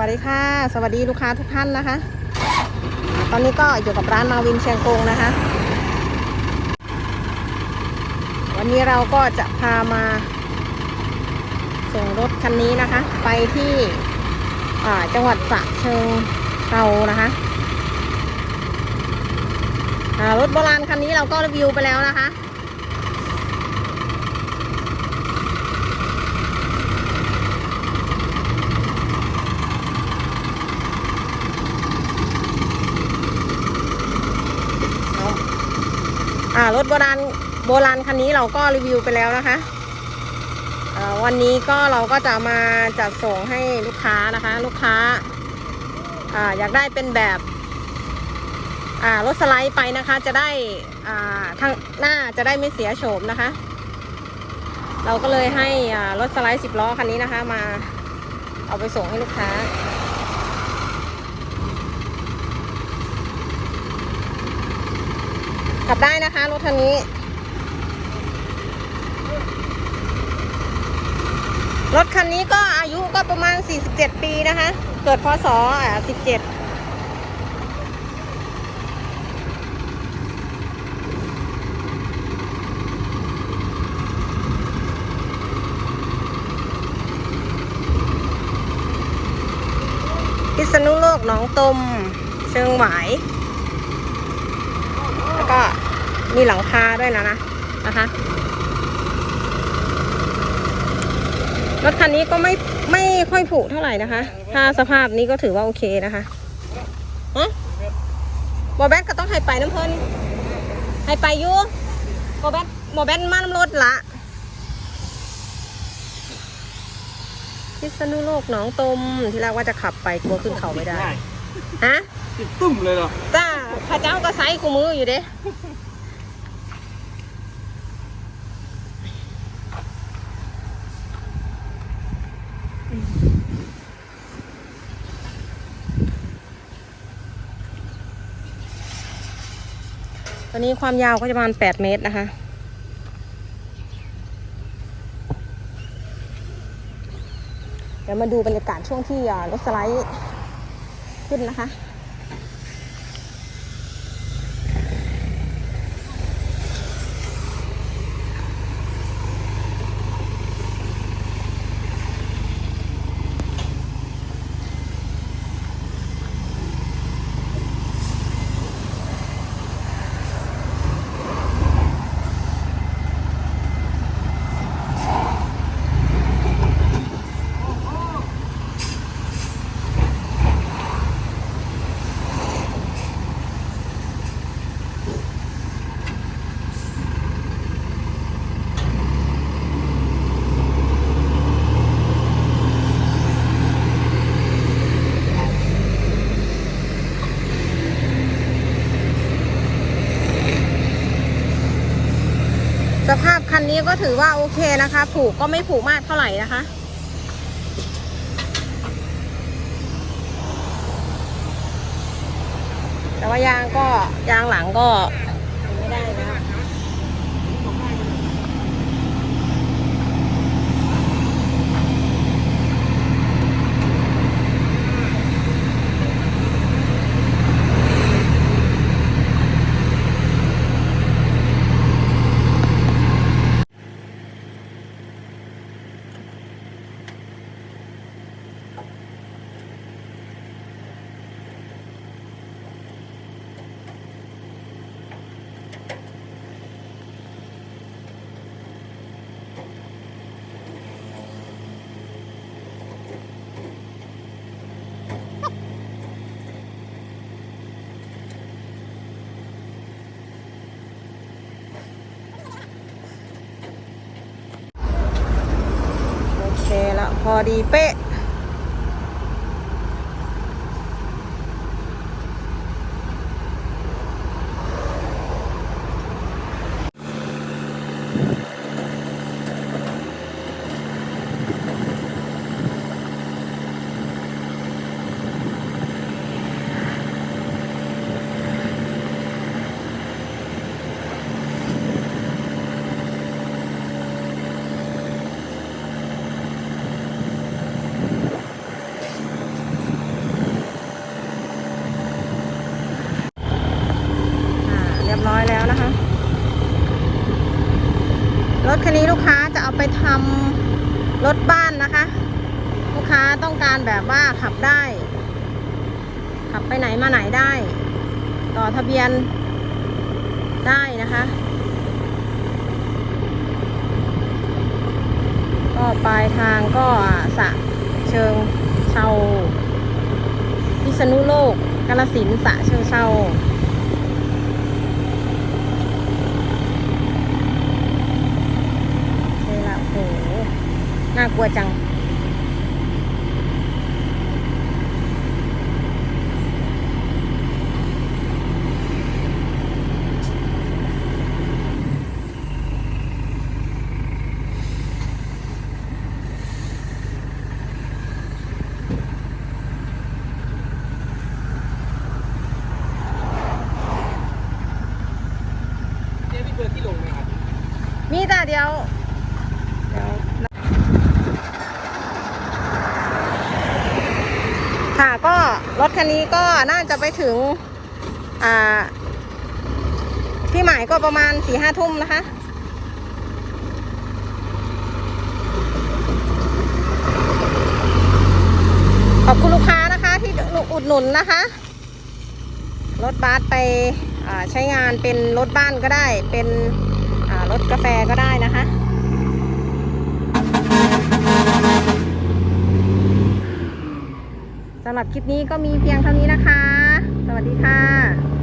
วัสดีค่ะ สวัสดีลูกค้าทุกท่านนะคะ ตอนนี้ก็อยู่กับร้านมาวินเชียงกงนะคะ วันนี้เราก็จะพามา ส่งรถคันนี้นะคะ ไปที่จังหวัดสระเชิงเทรานะคะรถโบราณคันนี้เราก็รีวิวไปแล้วนะคะ ถโบราณโบราณคันนี้เราก็รีวิวไปแล้วนะคะวันนี้ก็เราก็จะมาจัดส่งให้ลูกค้านะคะ ลูกค้าออยากได้เป็นแบบรถสไลด์ไปนะคะ จะได้ทางหน้าจะได้ไม่เสียโฉมนะคะ เราก็เลยให้รถสไลด์สิบล้อคันนี้นะคะ มาเอาไปส่งให้ลูกค้า ขับได้นะคะรถคันนี้ รถคันนี้ก็อายุก็ประมาณ 47 ปีนะคะ เกิดพศอ่า17พิษณุโลกหนองตม เชิงหวาย แล้วก็มีหลังคาด้วยนะนะนะคะรถคันนี้ก็ไม่ไม่ค่อยผุเท่าไหร่นะคะ ถ้าสภาพนี้ก็ถือว่าโอเคนะคะฮะบอแบทก็ต้องให้ไปน้ำเพลินให้ไปอยู่บอแบทบอแบทมาน้ำรถละพิษณุโลกหนองตมที่แรกว่าจะขับไปกลัวขึ้นเขาไม่ได้ฮะติดตุ่มเลยเหรอจ้า ข้าเจ้าก็ไซส์กูมืออยู่เด้ตัวนี้ความยาวก็จะประมาณ 8 เมตรนะคะ เดี๋ยวมาดูบรรยากาศช่วงที่รถสไลด์ขึ้นนะคะ ก็ถือว่าโอเคนะคะ ผูกก็ไม่ผูกมากเท่าไหร่นะคะ แต่ว่ายางก็ยางหลังก็ไม่ได้นะ พอดีเป๊ะ ถคันนี้ลูกค้าจะเอาไปทำรถบ้านนะคะ ลูกค้าต้องการแบบว่าขับได้ ขับไปไหนมาไหนได้ ต่อทะเบียนได้นะคะ ก็ปลายทางก็สะเชิงเชาพิษณุโลกกาลสินสะเชิงเชา น่ากลัวจังเจ๊มีเบอร์ที่ลงไหมครับมีแต่เดียวเดี๋ยว ค่ะก็ รถคันนี้ก็น่าจะไปถึงที่หมายก็ประมาณสี่ห้าทุ่มนะคะ ขอบคุณลูกค้านะคะที่อุดหนุนนะคะ รถบัสไปใช้งานเป็นรถบ้านก็ได้ เป็นรถกาแฟก็ได้นะคะ สำหรับคลิปนี้ก็มีเพียงเท่านี้นะคะ สวัสดีค่ะ